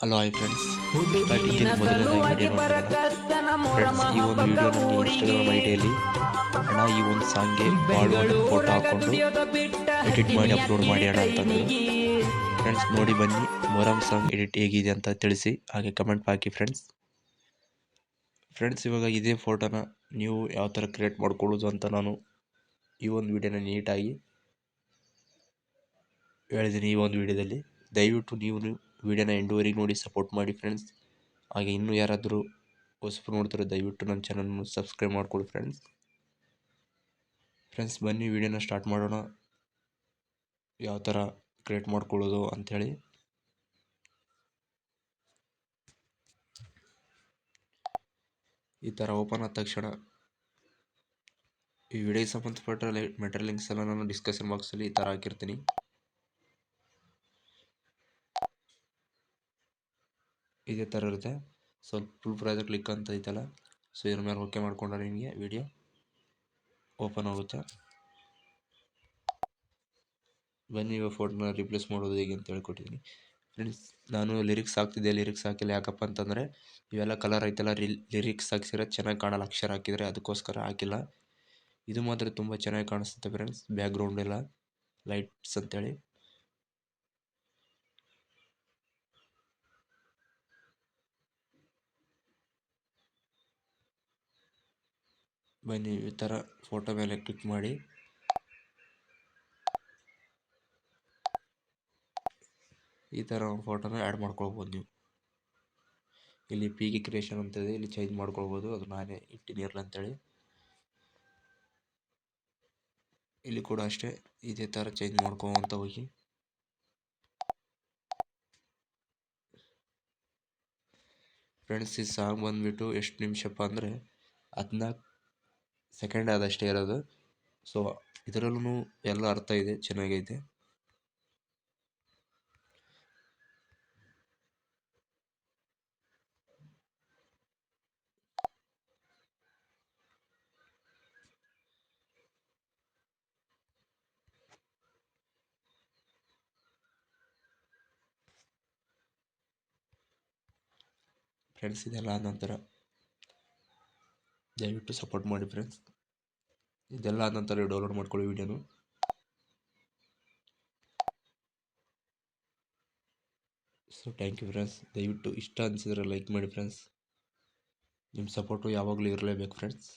Hello hi friends ಮೊದಲನೇದಾಗಿ friends ಈ ಒಂದು ವಿಡಿಯೋ ಇನ್ಸ್ಟಾಗ್ರಾಮ್ ಐಡಿಯಲ್ಲಿ ಅಣ್ಣ ಈ ಒಂದು ಸಾಂಗ್ಗೆ ಬಾಳುವ ಫೋಟೋ ಹಾಕ್ಕೊಂಡು ಎಡಿಟ್ ಮಾಡಿ ಅಪ್ಲೋಡ್ ಮಾಡಿ ಅಣ್ಣ ಅಂತಂದ್ರು ಫ್ರೆಂಡ್ಸ್ ನೋಡಿ ಬನ್ನಿ. ಮೊರಾಮ್ ಸಾಂಗ್ ಎಡಿಟ್ ಹೇಗಿದೆ ಅಂತ ತಿಳಿಸಿ. ಹಾಗೆ ಕಮೆಂಟ್ ಹಾಕಿ ಫ್ರೆಂಡ್ಸ್ ಫ್ರೆಂಡ್ಸ್ ಇವಾಗ ಇದೇ ಫೋಟೋನ ನೀವು ಯಾವ ಥರ ಕ್ರಿಯೇಟ್ ಮಾಡ್ಕೊಳ್ಳೋದು ಅಂತ ನಾನು ಈ ಒಂದು ವಿಡಿಯೋನ ನೀಟಾಗಿ ಹೇಳಿದ್ದೀನಿ ಈ ಒಂದು ವಿಡಿಯೋದಲ್ಲಿ ದಯವಿಟ್ಟು ನೀವು ವಿಡಿಯೋನ ಎಂಡುವರೆಗೆ ನೋಡಿ ಸಪೋರ್ಟ್ ಮಾಡಿ ಫ್ರೆಂಡ್ಸ್ ಹಾಗೆ ಇನ್ನೂ ಯಾರಾದರೂ ಹೊಸಬ್ರು ನೋಡ್ತಾರೆ, ದಯವಿಟ್ಟು ನನ್ನ ಚಾನಲ್ನ ಸಬ್ಸ್ಕ್ರೈಬ್ ಮಾಡ್ಕೊಳ್ಳಿ ಫ್ರೆಂಡ್ಸ್ ಫ್ರೆಂಡ್ಸ್ ಬನ್ನಿ ವಿಡಿಯೋನ ಸ್ಟಾರ್ಟ್ ಮಾಡೋಣ. ಯಾವ ಥರ ಕ್ರಿಯೇಟ್ ಮಾಡ್ಕೊಳ್ಳೋದು ಅಂಥೇಳಿ ಈ ಥರ ಓಪನ್ ಆದ ತಕ್ಷಣ ಈ ವಿಡಿಯೋಗೆ ಸಂಬಂಧಪಟ್ಟ ಮೆಟೀರಿಯಲ್ ಲಿಂಕ್ಸ್ ಎಲ್ಲ ನಾನು ಡಿಸ್ಕಷನ್ ಬಾಕ್ಸಲ್ಲಿ ಈ ಥರ ಹಾಕಿರ್ತೀನಿ. ಇದೇ ಥರ ಇರುತ್ತೆ. ಸೊ ಫುಲ್ ಪ್ರೈಸ್ ಕ್ಲಿಕ್ ಅಂತ ಐತಲ್ಲ. ಸೊ ಇದ್ರ ಮೇಲೆ ಓಕೆ ಮಾಡ್ಕೊಂಡ್ರೆ ನಿಮಗೆ ವಿಡಿಯೋ ಓಪನ್ ಆಗುತ್ತೆ. ಬನ್ನಿ, ಇವಾಗ ಫೋಟೋನ ರಿಪ್ಲೇಸ್ ಮಾಡೋದು ಹೇಗೆ ಅಂತ ಹೇಳ್ಕೊಟ್ಟಿದ್ದೀನಿ ಫ್ರೆಂಡ್ಸ್ ನಾನು ಲಿರಿಕ್ಸ್ ಹಾಕ್ತಿದ್ದೆ. ಲಿರಿಕ್ಸ್ ಹಾಕಿಲ್ಲ. ಯಾಕಪ್ಪ ಅಂತಂದರೆ, ಇವೆಲ್ಲ ಕಲರ್ ಐತಲ್ಲ. ರಿ ಲಿರಿಕ್ಸ್ ಹಾಕ್ಸಿರೋ ಚೆನ್ನಾಗಿ ಕಾಣಲ್ಲ. ಅಕ್ಷರ ಹಾಕಿದರೆ ಅದಕ್ಕೋಸ್ಕರ ಹಾಕಿಲ್ಲ. ಇದು ಮಾತ್ರ ತುಂಬ ಚೆನ್ನಾಗಿ ಕಾಣಿಸುತ್ತೆ ಫ್ರೆಂಡ್ಸ್ ಬ್ಯಾಕ್ಗ್ರೌಂಡ್ ಎಲ್ಲ ಲೈಟ್ಸ್ ಅಂತೇಳಿ. ಬನ್ನಿ, ಈ ಥರ ಫೋಟೋ ಮೇಲೆ ಕ್ಲಿಕ್ ಮಾಡಿ. ಈ ಥರ ಫೋಟೋನ ಆ್ಯಡ್ ಮಾಡ್ಕೊಳ್ಬೋದು ನೀವು. ಇಲ್ಲಿ ಪಿ ಗೆ ಕ್ರಿಯೇಷನ್ ಅಂತ ಇದೆ, ಇಲ್ಲಿ ಚೇಂಜ್ ಮಾಡ್ಕೊಳ್ಬೋದು. ಅದು ನಾನೇ ಇಟ್ಟಿನಿರಲ್ಲ ಅಂತೇಳಿ. ಇಲ್ಲಿ ಕೂಡ ಅಷ್ಟೇ, ಇದೇ ಥರ ಚೇಂಜ್ ಮಾಡ್ಕೊಂತ ಹೋಗಿ. ಫ್ರೆಂಡ್ಸ್ ಈ ಸಾಂಗ್ ಬಂದುಬಿಟ್ಟು ಎಷ್ಟು ನಿಮಿಷಪ್ಪ ಅಂದರೆ ಹದಿನಾಲ್ಕು ಸೆಕೆಂಡ್ ಅದಷ್ಟೇ ಇರೋದು. ಸೊ ಇದರಲ್ಲೂ ಎಲ್ಲ ಅರ್ಥ ಇದೆ ಚೆನ್ನಾಗೈತೆ. ಫ್ರೆಂಡ್ಸ್ ಇದೆಲ್ಲ ನಂತರ ದಯವಿಟ್ಟು ಸಪೋರ್ಟ್ ಮಾಡಿ ಫ್ರೆಂಡ್ಸ್ ಇದೆಲ್ಲ ಆದ ನಂತರ ಡೌನ್ಲೋಡ್ ಮಾಡ್ಕೊಳ್ಳಿ ವಿಡಿಯೋನು ಸೊ ಥ್ಯಾಂಕ್ ಯು ಫ್ರೆಂಡ್ಸ್ ದಯವಿಟ್ಟು ಇಷ್ಟ ಅನಿಸಿದ್ರೆ ಲೈಕ್ ಮಾಡಿ ಫ್ರೆಂಡ್ಸ್ ನಿಮ್ಮ ಸಪೋರ್ಟು ಯಾವಾಗಲೂ ಇರಲೇಬೇಕು ಫ್ರೆಂಡ್ಸ್